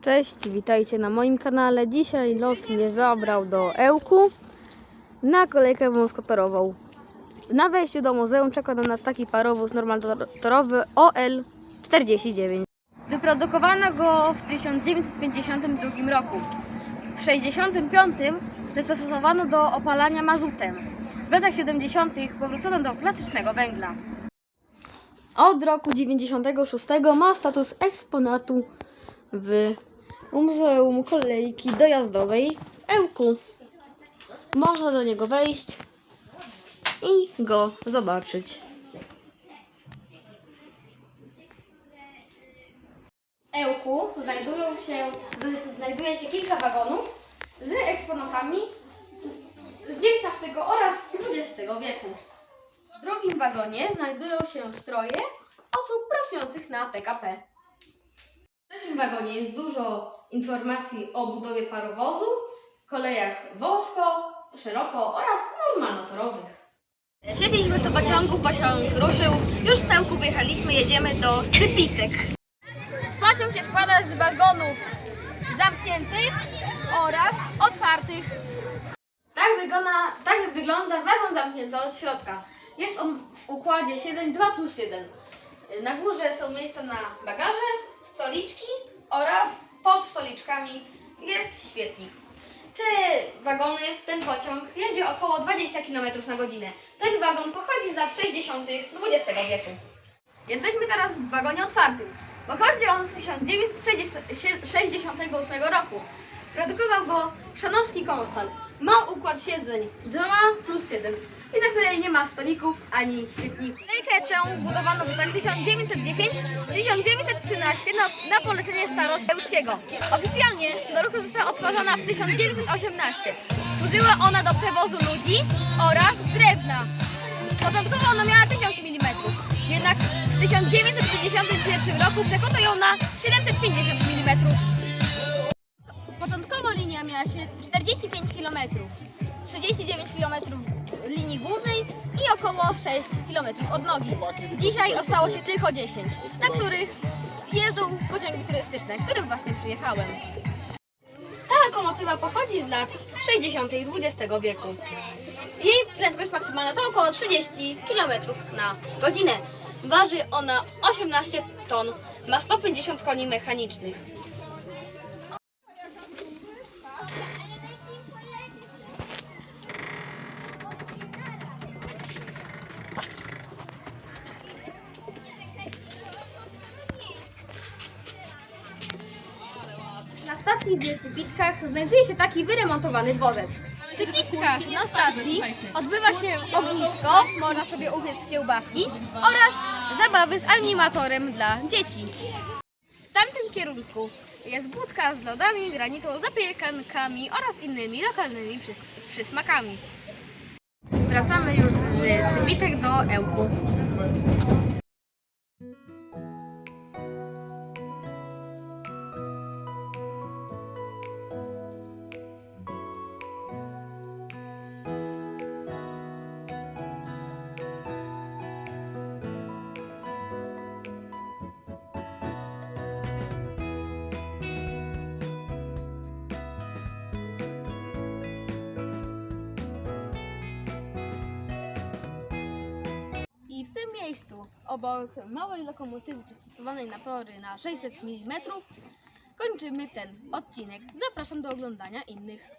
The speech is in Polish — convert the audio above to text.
Cześć, witajcie na moim kanale. Dzisiaj los mnie zabrał do Ełku na kolejkę wąskotorową. Na wejściu do muzeum czeka na nas taki parowóz normalnotorowy OL-49. Wyprodukowano go w 1952 roku. W 1965 przystosowano do opalania mazutem. W latach 70. powrócono do klasycznego węgla. Od roku 96 ma status eksponatu w Muzeum Kolejki Dojazdowej w Ełku. Można do niego wejść i go zobaczyć. W Ełku znajdują się, znajduje się kilka wagonów z eksponatami z XIX oraz XX wieku. W drugim wagonie znajdują się stroje osób pracujących na PKP. W trzecim wagonie jest dużo informacji o budowie parowozu, kolejach wąsko, szeroko oraz normalnotorowych. Wsiedliśmy do pociągu, pociąg ruszył. Już z Sełku wyjechaliśmy, jedziemy do Sypitek. Pociąg się składa z wagonów zamkniętych oraz otwartych. Tak wygląda, tak wygląda wagon zamknięty od środka. Jest on w układzie siedzeń 2 plus 1. Na górze są miejsca na bagaże, stoliczki oraz pod stoliczkami jest świetnik. Te wagony, ten pociąg jedzie około 20 km na godzinę. Ten wagon pochodzi z lat 60. XX wieku. Jesteśmy teraz w wagonie otwartym. Pochodzi on z 1968 roku. Produkował go Szanowski Konstal. Ma układ siedzeń 2 plus 1. Jednak tutaj nie ma stolików ani świetników. Kolejkę tę budowano w latach 1910-1913 na, na polecenie starosty Łódzkiego. Oficjalnie do została otworzona w 1918. Służyła ona do przewozu ludzi oraz drewna. Początkowo ona miała 1000 mm, jednak w 1951 roku przekroczył ją na 750 mm. Miała się 45 km, 39 km linii głównej i około 6 km odnogi. Dzisiaj ostatło się tylko 10, na których jeżdżą pociągi turystyczne, którym właśnie przyjechałem. Ta lokomotywa pochodzi z lat 60. XX wieku. Jej prędkość maksymalna to około 30 km na godzinę. Waży ona 18 ton, ma 150 koni mechanicznych. Stacji w Sypitkach znajduje się taki wyremontowany dworzec. W Sypitkach na stacji odbywa się ognisko, można sobie upiec kiełbaski oraz zabawy z animatorem dla dzieci. W tamtym kierunku jest budka z lodami, granitą, zapiekankami oraz innymi lokalnymi przys- przysmakami. Wracamy już z Sypitek do Ełku. Miejscu, obok małej lokomotywy przystosowanej na tory na 600 mm, kończymy ten odcinek. Zapraszam do oglądania innych.